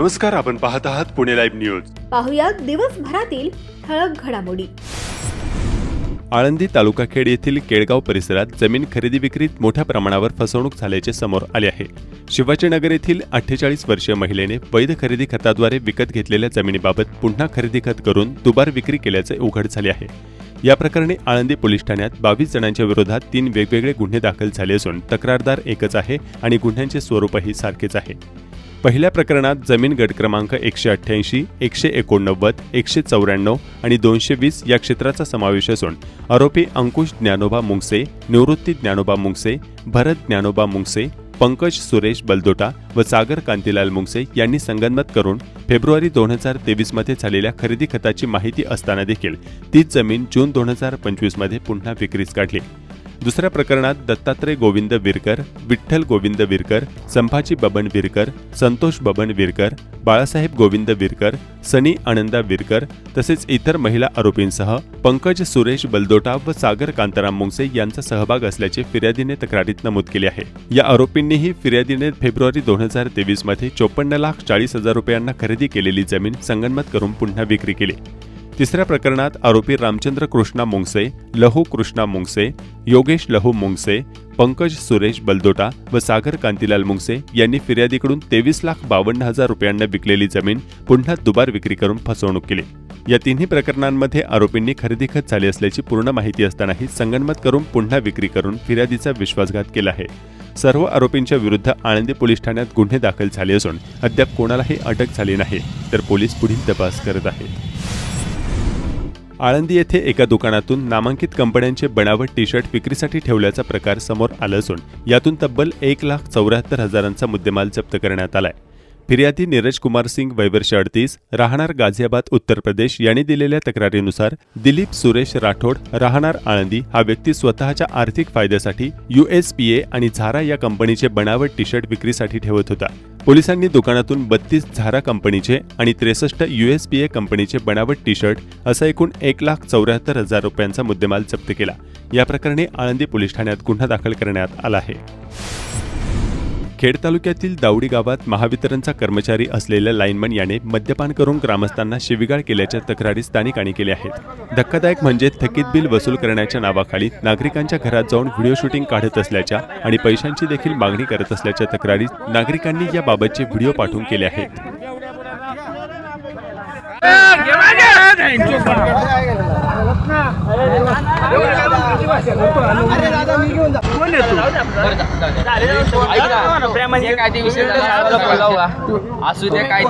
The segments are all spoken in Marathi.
नमस्कार आपण पाहत आहात पुणे लाईव्ह न्यूज. पाहुयात दिवसभरातील ठळक घडामोडी. आळंदी तालुका खेड येथील केळगाव परिसरात जमीन खरेदी विक्रीत मोठ्या प्रमाणावर फसवणूक झाल्याचे समोर आले आहे. शिवाजीनगर येथील अठ्ठेचाळीस वर्षीय महिलेने वैध खरेदी खताद्वारे विकत घेतलेल्या जमिनीबाबत पुन्हा खरेदी खत करून दुबार विक्री केल्याचे उघड झाले आहे. या प्रकरणी आळंदी पोलीस ठाण्यात बावीस जणांच्या विरोधात तीन वेगवेगळे गुन्हे दाखल झाले असून तक्रारदार एकच आहे आणि गुन्ह्यांचे स्वरूपही सारखेच आहे. पहिल्या प्रकरणात जमीन गट क्रमांक एकशे अठ्ठ्याऐंशी एकशे एकोणनव्वद एकशे चौऱ्याण्णव आणि दोनशे वीस या क्षेत्राचा समावेश असून आरोपी अंकुश ज्ञानोबा मुंगसे निवृत्ती ज्ञानोबा मुंगसे भरत ज्ञानोबा मुंगसे पंकज सुरेश बलदोटा व सागर कांतीलाल मुंगसे यांनी संगनमत करून फेब्रुवारी दोन हजार तेवीसमध्ये झालेल्या खरेदी खताची माहिती असताना देखील तीच जमीन जून दोन हजार पंचवीसमध्ये पुन्हा विक्रीस काढली. दुसऱ्या प्रकरणात दत्तात्रय गोविंद विरकर विठ्ठल गोविंद विरकर संभाजी बबन विरकर संतोष बबन विरकर बाळासाहेब गोविंद विरकर सनी आनंदा विरकर तसेच इतर महिला आरोपींसह पंकज सुरेश बलदोटा व सागर कांताराम मुंगसे यांचा सहभाग असल्याचे फिर्यादीने तक्रारीत नमूद केले आहे. या आरोपींनीही फिर्यादीने फेब्रुवारी दोन हजार तेवीसमध्ये चोपन्न लाख चाळीस हजार रुपयांना खरेदी केलेली जमीन संगनमत करून पुन्हा विक्री केली. तिसऱ्या प्रकरणात आरोपी रामचंद्र कृष्णा मुंगसे लहू कृष्णा मुंगसे योगेश लहू मुंगसे पंकज सुरेश बलदोटा व सागर कांतीलाल मुंगसे यांनी फिर्यादीकडून तेवीस लाख बावन्न हजार रुपयांना विकलेली जमीन पुन्हा दुबार विक्री करून फसवणूक केली. या तिन्ही प्रकरणांमध्ये आरोपींनी खरेदी खत झाली असल्याची पूर्ण माहिती असतानाही संगणमत करून पुन्हा विक्री करून फिर्यादीचा विश्वासघात केला आहे. सर्व आरोपींच्या विरुद्ध आळंदी पोलीस ठाण्यात गुन्हे दाखल झाले असून अद्याप कोणालाही अटक झाली नाही तर पोलीस पुढील तपास करत आहेत. आळंदी येथे एका दुकानातून नामांकित कंपन्यांचे बनावट टी शर्ट विक्रीसाठी ठेवल्याचा प्रकार समोर आला असून यातून तब्बल एक लाख चौऱ्याहत्तर हजारांचा मुद्देमाल जप्त करण्यात आलाय. फिर्यादी नीरज कुमार सिंग वैवर्ष अडतीस राहणार गाझियाबाद उत्तर प्रदेश यांनी दिलेल्या तक्रारीनुसार दिलीप सुरेश राठोड राहणार आळंदी हा व्यक्ती स्वतःच्या आर्थिक फायद्यासाठी युएसपीए आणि झारा या कंपनीचे बनावट टी शर्ट विक्रीसाठी ठेवत होता. पोलिसांनी दुकानातून बत्तीस झारा कंपनीचे आणि त्रेसष्ट युएसपीए कंपनीचे बनावट टी शर्ट असा एकूण एक लाख चौऱ्याहत्तर हजार रुपयांचा मुद्देमाल जप्त केला. या प्रकरणी आळंदी पोलीस ठाण्यात गुन्हा दाखल करण्यात आला आहे. खेड तालुक्यातील दावडी गावात महावितरणचा कर्मचारी असलेल्या लाईनमन याने मद्यपान करून ग्रामस्थांना शिविगाळ केल्याच्या तक्रारी स्थानिकांनी केल्या आहेत. धक्कादायक म्हणजे थकीत बिल वसूल करण्याच्या नावाखाली नागरिकांच्या घरात जाऊन व्हिडिओ शूटिंग काढत असल्याच्या आणि पैशांची देखील मागणी करत असल्याच्या तक्रारी नागरिकांनी याबाबतचे व्हिडिओ पाठवून केले आहेत. प्रेमाने तू असू दे काय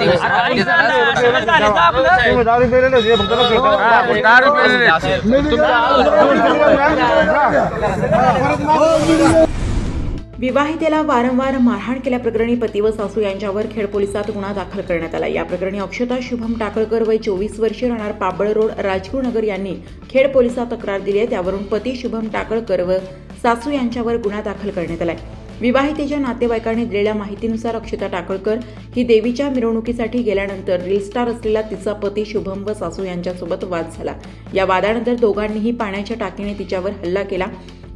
विवाहितेला वारंवार मारहाण केल्याप्रकरणी पती व सासू यांच्यावर खेड पोलिसात गुन्हा दाखल करण्यात आला. या प्रकरणी अक्षता शुभम टाकळकर वय चोवीस वर्षे राहणार पाबळ रोड राजगुरुनगर यांनी खेड पोलिसात तक्रार दिली आहे. त्यावरून पती शुभम टाकळकर व सासू यांच्यावर गुन्हा दाखल करण्यात आलाय. विवाहितेच्या नातेवाईकांनी दिलेल्या माहितीनुसार अक्षता टाकळकर ही देवीच्या मिरवणुकीसाठी गेल्यानंतर रिलस्टार असलेला तिचा पती शुभम व सासू यांच्यासोबत वाद झाला. या वादानंतर दोघांनीही पाण्याच्या टाकीने तिच्यावर हल्ला केला.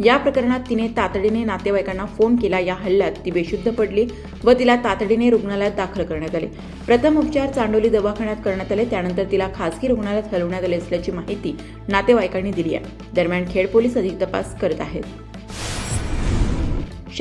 या प्रकरणात तिने तातडीने नातेवाईकांना फोन केला. या हल्ल्यात ती बेशुद्ध पडली व तिला तातडीने रुग्णालयात दाखल करण्यात आले. प्रथम उपचार चांडोली दवाखान्यात करण्यात आले. त्यानंतर तिला खासगी रुग्णालयात हलवण्यात आले असल्याची माहिती नातेवाईकांनी दिली आहे. दरम्यान खेड पोलीस अधिक तपास करत आहेत.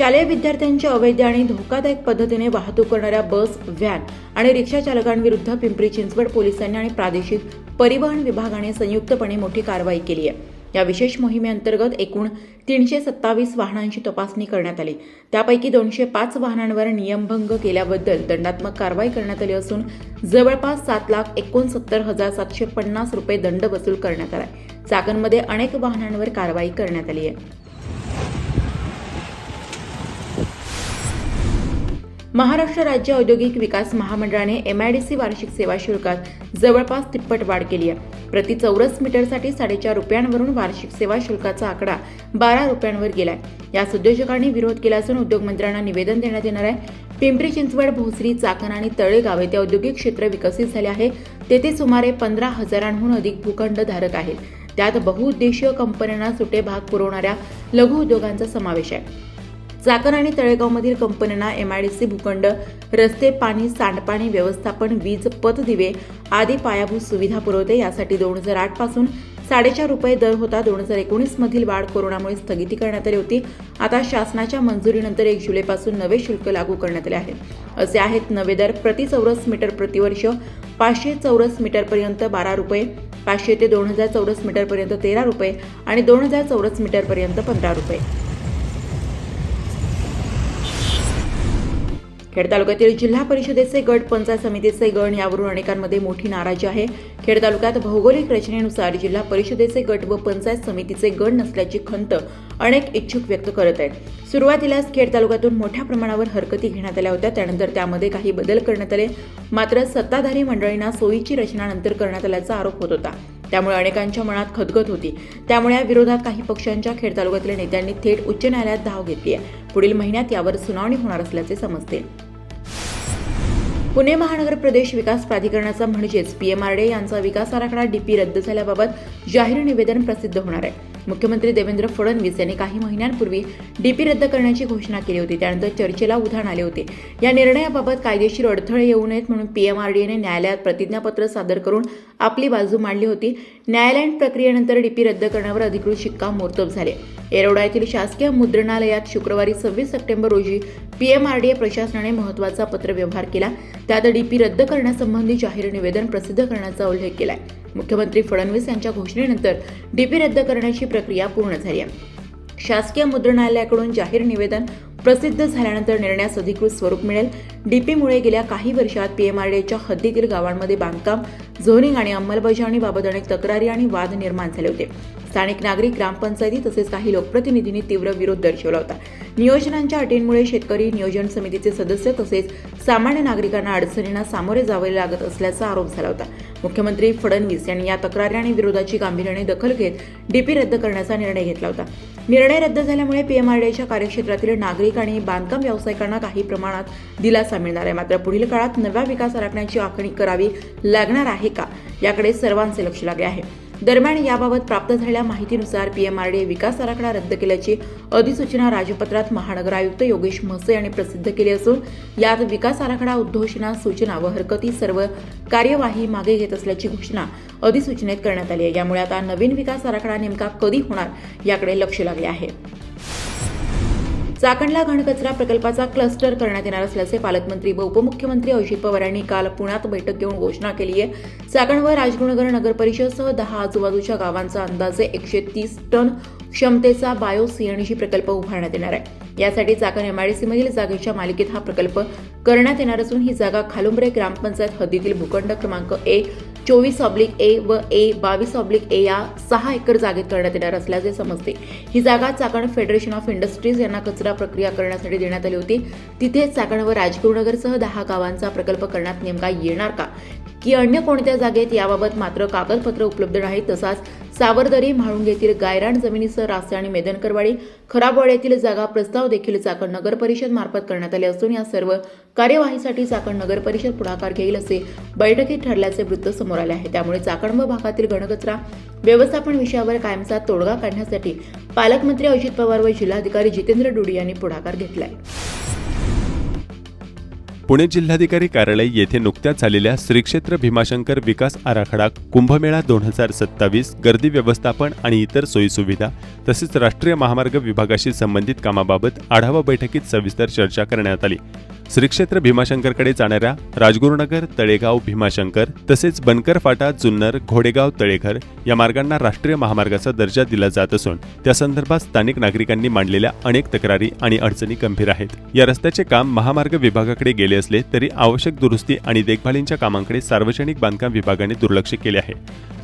शालेय विद्यार्थ्यांची अवैध आणि धोकादायक पद्धतीने वाहतूक करणाऱ्या बस व्हॅन आणि रिक्षा चालकांविरुद्ध पिंपरी चिंचवड पोलिसांनी आणि प्रादेशिक परिवहन विभागाने संयुक्तपणे मोठी कारवाई केली आहे. या विशेष मोहिमेअंतर्गत एकूण तीनशे सत्तावीस वाहनांची तपासणी करण्यात आली. त्यापैकी दोनशे पाच वाहनांवर नियमभंग केल्याबद्दल दंडात्मक कारवाई करण्यात आली असून जवळपास सात लाख एकोणसत्तर हजार सातशे पन्नास रुपये दंड वसूल करण्यात आला चाकणमध्ये अनेक वाहनांवर कारवाई करण्यात आली आहे. महाराष्ट्र राज्य औद्योगिक विकास महामंडळाने एमआयडीसी वार्षिक सेवा शुल्कात जवळपास तिप्पट वाढ केली आहे. प्रति चौरस मीटरसाठी साडेचार रुपयांवरून वार्षिक सेवा शुल्काचा आकडा बारा रुपयांवर गेलाय. यास उद्योजकांनी विरोध केला असून उद्योगमंत्र्यांना निवेदन देण्यात येणार आहे. पिंपरी चिंचवड भोसरी चाकण आणि तळेगाव येथे औद्योगिक क्षेत्र विकसित झाले आहे. तेथे सुमारे पंधरा हजारांहून अधिक भूखंड धारक आहेत. त्यात बहुउद्देशीय कंपन्यांना सुटे भाग पुरवणाऱ्या लघु उद्योगांचा समावेश आहे. चाकण आणि तळेगावमधील कंपन्यांना एमआयडीसी भूखंड रस्ते पाणी सांडपाणी व्यवस्थापन वीज पतदिवे आदी पायाभूत सुविधा पुरवते. यासाठी दोन हजार आठपासून साडेचार रुपये दर होता. दोन हजार एकोणीस मधील वाढ कोरोनामुळे स्थगिती करण्यात आली होती. आता शासनाच्या मंजुरीनंतर एक जुलैपासून नवे शुल्क लागू करण्यात आले आहे. असे आहेत नवे दर प्रति चौरस मीटर प्रतिवर्ष पाचशे चौरस मीटरपर्यंत बारा रुपये पाचशे ते दोन हजार चौरस मीटरपर्यंत तेरा रुपये आणि दोन हजार चौरस मीटरपर्यंत पंधरा रुपये. खेड तालुक्यातील जिल्हा परिषदेचे गट पंचायत समितीचे गण यावरून अनेकांमध्ये मोठी नाराजी आहे. खेड तालुक्यात भौगोलिक रचनेनुसार जिल्हा परिषदेचे गट व पंचायत समितीचे गण नसल्याची खंत अनेक इच्छुक व्यक्त करत आहेत. सुरुवातीलाच खेड तालुक्यातून मोठ्या प्रमाणावर हरकती घेण्यात आल्या होत्या. त्यानंतर त्यामध्ये काही बदल करण्यात आले. मात्र सत्ताधारी मंडळींना सोयीची रचना नंतर करण्यात आल्याचा आरोप होत होता. त्यामुळे अनेकांच्या मनात खदखद होती. त्यामुळे या विरोधात काही पक्षांच्या खेड तालुक्यातल्या नेत्यांनी थेट उच्च न्यायालयात धाव घेतली आहे. पुढील महिन्यात यावर सुनावणी होणार असल्याचे समजते. पुणे महानगर प्रदेश विकास प्राधिकरणाचा म्हणजेच पीएमआरडे यांचा विकास आराखडा डीपी रद्द झाल्याबाबत जाहीर निवेदन प्रसिद्ध होणार आहे. मुख्यमंत्री देवेंद्र फडणवीस यांनी काही महिन्यांपूर्वी डीपी रद्द करण्याची घोषणा केली होती. त्यानंतर चर्चेला उधाण आले होते. या निर्णयाबाबत कायदेशीर अडथळे येऊ नयेत म्हणून पीएमआरडीएने न्यायालयात प्रतिज्ञापत्र सादर करून आपली बाजू मांडली होती. न्यायालयीन प्रक्रियेनंतर डीपी रद्द करण्यावर अधिकृत शिक्कामोर्तब झाले. येरवडा येथील शासकीय मुद्रणालयात शुक्रवारी सव्वीस सप्टेंबर रोजी पीएमआरडीए प्रशासनाने महत्त्वाचा पत्रव्यवहार केला. त्यात डीपी रद्द करण्यासंबंधी जाहीर निवेदन प्रसिद्ध करण्याचा उल्लेख केला मुख्यमंत्री फडणवीस यांच्या घोषणेनंतर डीपी रद्द करण्याची प्रक्रिया पूर्ण झाली आहे. शासकीय मुद्रणालयाकडून जाहीर निवेदन प्रसिद्ध झाल्यानंतर निर्णयास अधिकृत स्वरूप मिळेल. डीपीमुळे गेल्या काही वर्षात पीएमआरडीएच्या हद्दीतील गावांमध्ये बांधकाम झोनिंग आणि अंमलबजावणीबाबत अनेक तक्रारी आणि वाद निर्माण झाले होते. स्थानिक नागरिक ग्रामपंचायती तसेच काही लोकप्रतिनिधींनी तीव्र विरोध दर्शवला होता. नियोजनांच्या अटींमुळे शेतकरी नियोजन समितीचे सदस्य तसेच सामान्य नागरिकांना अडचणींना सामोरे जावे लागत असल्याचा आरोप झाला होता. मुख्यमंत्री फडणवीस यांनी या तक्रारी आणि विरोधाची गांभीर्याने दखल घेत डीपी रद्द करण्याचा निर्णय घेतला होता. निर्णय रद्द झाल्यामुळे पीएमआरडीएच्या कार्यक्षेत्रातील नागरिक आणि बांधकाम व्यावसायिकांना काही प्रमाणात दिलासा मिळणार आहे. मात्र पुढील काळात नव्या विकास आराखण्याची आखणी करावी लागणार आहे का? याकडे सर्वांचे लक्ष लागले आहे. दरम्यान याबाबत प्राप्त झालेल्या माहितीनुसार पीएमआरडीए विकास आराखडा रद्द केल्याची अधिसूचना राजपत्रात महानगर आयुक्त योगेश म्हसे यांनी प्रसिद्ध केली असून यात विकास आराखडा उद्घोषणा सूचना व हरकती सर्व कार्यवाही मागे घेत असल्याची घोषणा अधिसूचनेत करण्यात आली आहे. यामुळे आता नवीन विकास आराखडा नेमका कधी होणार याकडे लक्ष लागले आहे. चाकणला घनकचरा प्रकल्पाचा क्लस्टर करण्यात येणार असल्याचे पालकमंत्री व उपमुख्यमंत्री अजित पवार यांनी काल पुण्यात बैठक घेऊन घोषणा केली आहे. चाकण व राजगुरुनगर नगर परिषदसह दहा आजूबाजूच्या गावांचा अंदाजे एकशे तीस टन क्षमतेचा बायो सीएनजी प्रकल्प उभारण्यात येणार आहे. यासाठी चाकण एमआयडीसीमधील जागेच्या मालिकेत हा प्रकल्प करण्यात येणार असून ही जागा खालुंबरे ग्रामपंचायत हद्दीतील भूखंड क्रमांक एक चोवीस ऑब्लिक ए व ए बावीस ऑब्लिक ए या सहा एकर जागेत करण्यात येणार असल्याचे समजते. ही जागा चाकण फेडरेशन ऑफ इंडस्ट्रीज यांना कचरा प्रक्रिया करण्यासाठी देण्यात आली होती. तिथेच चाकण व राजगुरुनगरसह दहा गावांचा प्रकल्प करण्यात नेमका येणार का? की अन्य कोणत्या जागेत याबाबत मात्र कागदपत्र उपलब्ध नाहीत तसाच सावरदरी म्हाळुंगेतील गायराण जमिनीसह रासे आणि मेदनकरवाडी खराबवाड येथील जागा प्रस्ताव देखील चाकण नगर परिषद मार्फत करण्यात आले असून या सर्व कार्यवाहीसाठी चाकण नगर परिषद पुढाकार घेईल असे बैठकीत ठरल्याचे वृत्त समोर आले आहे. त्यामुळे चाकण व भागातील घनकचरा व्यवस्थापन विषयावर कायमचा तोडगा काढण्यासाठी पालकमंत्री अजित पवार व जिल्हाधिकारी जितेंद्र डुडी यांनी पुढाकार घेतलाय. पुणे जिल्हाधिकारी कार्यालय येथे नुकत्याच झालेल्या श्रीक्षेत्र भीमाशंकर विकास आराखडा कुंभमेळा दोन हजार सत्तावीस गर्दी व्यवस्थापन आणि इतर सोयीसुविधा तसेच राष्ट्रीय महामार्ग विभागाशी संबंधित कामाबाबत आढावा बैठकीत सविस्तर चर्चा करण्यात आली. श्रीक्षेत्र भीमाशंकरकडे जाणाऱ्या राजगुरुनगर तळेगाव भीमाशंकर तसेच बनकर फाटा जुन्नर घोडेगाव तळेघर या मार्गांना राष्ट्रीय महामार्गाचा दर्जा दिला जात असून त्या संदर्भात स्थानिक नागरिकांनी मांडलेल्या अनेक तक्रारी आणि अडचणी गंभीर आहेत. या रस्त्याचे काम महामार्ग विभागाकडे गेले असले तरी आवश्यक दुरुस्ती आणि देखभालींच्या कामांकडे सार्वजनिक बांधकाम विभागाने दुर्लक्ष केले आहे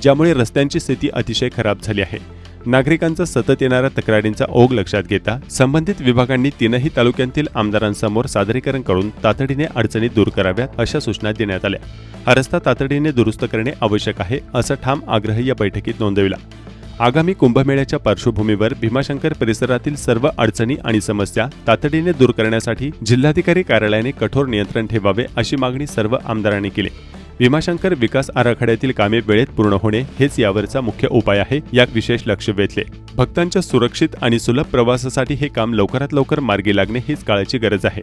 ज्यामुळे रस्त्यांची स्थिती अतिशय खराब झाली आहे. नागरिकांचा सतत येणाऱ्या तक्रारींचा ओघ लक्षात घेता संबंधित विभागांनी तीनही तालुक्यांतील आमदारांसमोर सादरीकरण करून तातडीने अडचणी दूर कराव्यात अशा सूचना देण्यात आल्या. हा रस्ता तातडीने दुरुस्त करणे आवश्यक आहे असा ठाम आग्रह या बैठकीत नोंदविला. आगामी कुंभमेळ्याच्या पार्श्वभूमीवर भीमाशंकर परिसरातील सर्व अडचणी आणि समस्या तातडीने दूर करण्यासाठी जिल्हाधिकारी कार्यालयाने कठोर नियंत्रण ठेवावे अशी मागणी सर्व आमदारांनी केली. भीमाशंकर विकास आराखड्यातील कामे वेळेत पूर्ण होणे हेच यावरचा मुख्य उपाय आहे यात विशेष लक्ष वेधले. भक्तांच्या सुरक्षित आणि सुलभ प्रवासासाठी हे काम लवकरात लवकर मार्गी लागणे हीच काळाची गरज आहे.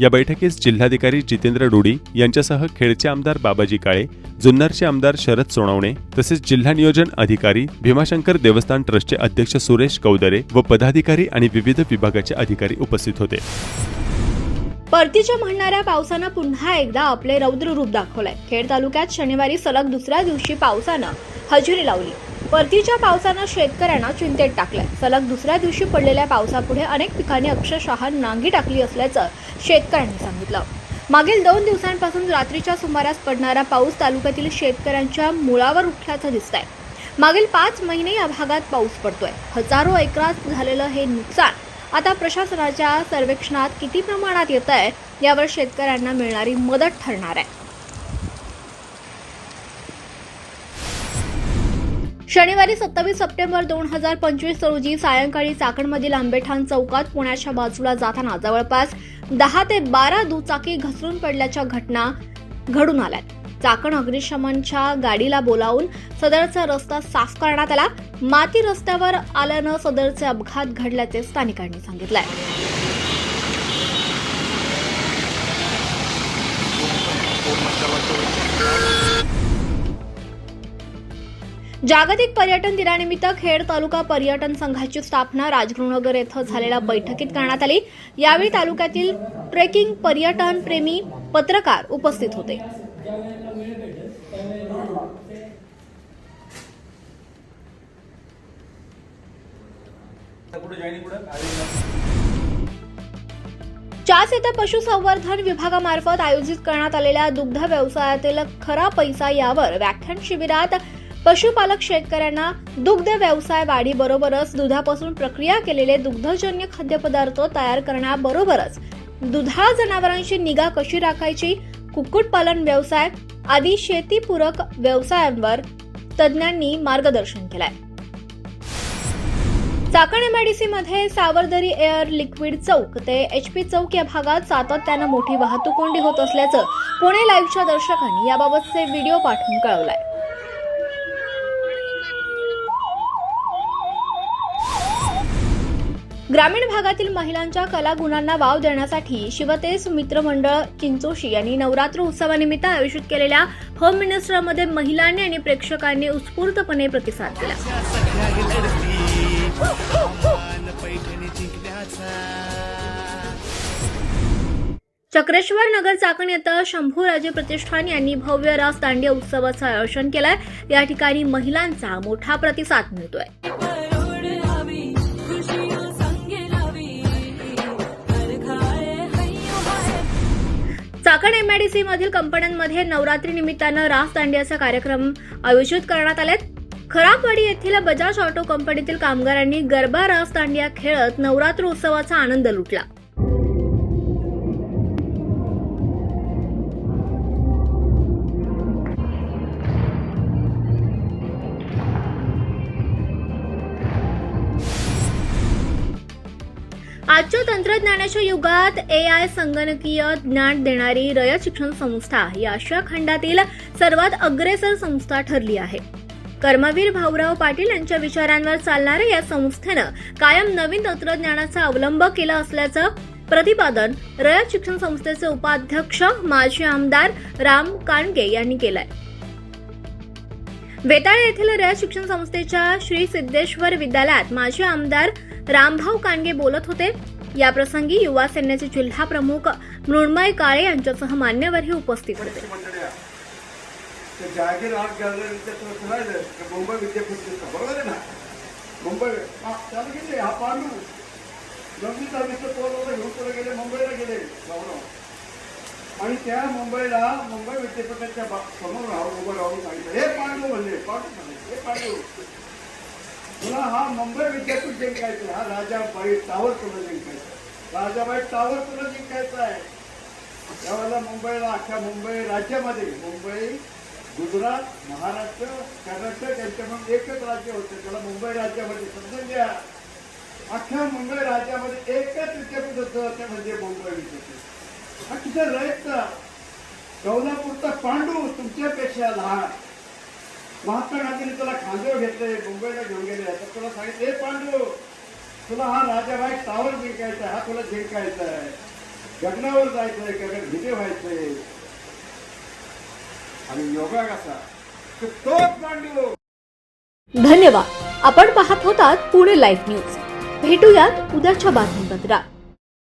या बैठकीस जिल्हाधिकारी जितेंद्र रुडी यांच्यासह खेडचे आमदार बाबाजी काळे जुन्नरचे आमदार शरद सोनवणे तसेच जिल्हा नियोजन अधिकारी भीमाशंकर देवस्थान ट्रस्टचे अध्यक्ष सुरेश कौदरे व पदाधिकारी आणि विविध विभागाचे अधिकारी उपस्थित होते. परतीच्या म्हणणाऱ्या पावसानं पुन्हा एकदा आपले रौद्र रूप दाखवलंय. खेड तालुक्यात शनिवारी सलग दुसऱ्या दिवशी पावसानं हजेरी लावली. परतीच्या पावसानं शेतकऱ्यांना चिंतेत टाकलंय. सलग दुसऱ्या दिवशी पडलेल्या पावसापुढे अनेक पिकांनी अक्षरशः नांगी टाकली असल्याचं शेतकऱ्यांनी सांगितलं. मागील दोन दिवसांपासून रात्रीच्या सुमारास पडणारा पाऊस तालुक्यातील शेतकऱ्यांच्या मुळावर उठल्याचं दिसत आहे मागील पाच महिने या भागात पाऊस पडतोय. हजारो एकरात झालेलं हे नुकसान आता प्रशासनाच्या सर्वेक्षणात किती प्रमाणात येत आहे यावर शेतकऱ्यांना मिळणारी मदत ठरणार आहे. शनिवारी सत्तावीस सप्टेंबर दोन हजार पंचवीस रोजी सायंकाळी चाकणमधील आंबेठाण चौकात पुण्याच्या बाजूला जाताना जवळपास दहा ते बारा दुचाकी घसरून पडल्याच्या घटना घडून आल्यात. चाकण अग्निशमनच्या गाडीला बोलावून सदरचा रस्ता साफ करण्यात आला. माती रस्त्यावर आल्यानं सदरचे अपघात घडल्याचे स्थानिकांनी सांगितलंय. जागतिक पर्यटन दिनानिमित्त खेड तालुका पर्यटन संघाची स्थापना राजगृहनगर येथे झालेल्या बैठकीत करण्यात आली. यावेळी तालुक्यातील ट्रेकिंग पर्यटन प्रेमी पत्रकार उपस्थित होते. चास येथे पशुसंवर्धन विभागामार्फत आयोजित करण्यात आलेल्या दुग्ध व्यवसायातील खरा पैसा यावर व्याख्यान शिबिरात पशुपालक शेतकऱ्यांना दुग्ध व्यवसाय वाढीबरोबरच दुधापासून प्रक्रिया केलेले दुग्धजन्य खाद्यपदार्थ तयार करण्याबरोबरच दुधाळ जनावरांची निगा कशी राखायची? कुक्कुटपालन व्यवसाय आदी शेतीपूरक व्यवसायांवर तज्ज्ञांनी मार्गदर्शन केलंय. चाकण एमआयडीसी मध्ये सावरदरी एअर लिक्विड चौक ते एच पी चौक या भागात सातत्यानं मोठी वाहतूक कोंडी होत असल्याचं पुणे लाईव्हच्या दर्शकांनी याबाबतचे व्हिडिओ पाठवून कळवलाय. ग्रामीण भागातील महिलांच्या कलागुणांना वाव देण्यासाठी शिवतेज मित्रमंडळ चिंचोशी यांनी नवरात्र उत्सवानिमित्त आयोजित केलेल्या होम मिनिस्टरमध्ये महिलांनी आणि प्रेक्षकांनी उत्स्फूर्तपणे प्रतिसाद दिला. चक्रेश्वर नगर चाकण येथे शंभूराजे प्रतिष्ठान यांनी भव्य रास दांडिया उत्सवाचं आयोजन केलंय. या ठिकाणी महिलांचा मोठा प्रतिसाद मिळतोय. चाकण एमआयडीसी मधील कंपन्यांमध्ये नवरात्री निमित्तानं रास दांडियाचा कार्यक्रम आयोजित करण्यात आलेत. खराबवाडी येथील बजाज ऑटो कंपनीतील कामगारांनी गरबा रास दांडिया खेळत नवरात्र उत्सवाचा आनंद लुटला. आजच्या तंत्रज्ञानाच्या युगात ए आय संगणकीय ज्ञान देणारी रयत शिक्षण संस्था ही आशिया खंडातील सर्वात अग्रेसर संस्था ठरली आहे. कर्मवीर भाऊराव पाटील यांच्या विचारांवर चालणाऱ्या या संस्थेनं कायम नवीन तंत्रज्ञानाचा अवलंब केला असल्याचं प्रतिपादन रयत शिक्षण संस्थेचे उपाध्यक्ष माजी आमदार राम कांडगे यांनी केलंय. वेताळ येथील रयत शिक्षण संस्थेच्या श्री सिद्धेश्वर विद्यालयात माजी आमदार रामभाऊ कांडगे बोलत होते. याप्रसंगी युवा सेनेचे जिल्हा प्रमुख मृण्मय काळे यांच्यासह मान्यवरही उपस्थित होते. जहागीर आर्ट मुंबई विद्यापीठ बरोबर आहे ना? मुंबई. त्याला गेले. हा पांडू. गमतीचा मित्र घेऊन गेले. मुंबईला गेले. आणि त्या मुंबईला मुंबई विद्यापीठाच्या समोर राहून उभं राहून सांगितलं हे पांडू म्हणले. पांडू म्हणले हे पांडू. पुन्हा हा मुंबई विद्यापीठ जिंकायचा हा राजाबाई टावर तुला जिंकायचा. राजाबाई टावर तुला जिंकायचा आहे. त्यावेळेला मुंबईला अख्ख्या मुंबई राज्यामध्ये मुंबई गुजरात महाराष्ट्र कर्नाटक यांच्यामध्ये एकच राज्य होतं त्याला मुंबई राज्यामध्ये समजून घ्या अख्ख्या मुंबई राज्यामध्ये एकच विद्यापीठ होतं ते म्हणजे मुंबई विद्यापीठ. हा किती रयतचा गौनापूरचा पांडू तुमच्यापेक्षा लहान. महात्मा गांधींनी तुला खांद्यावर घेतले मुंबईला घेऊन गेले तर तुला सांगितले "ए पांडू तुला हा राजाबाई टावर जिंकायचा हा तुला जिंकायचा आहे. गगनावर जायचंय गगन भिजे व्हायचंय. आणि योगा कसा? तोच पांडू. धन्यवाद. आपण पाहत होतात पुणे लाईव्ह न्यूज भेटूयात उद्याच्या बातमीपत्रात.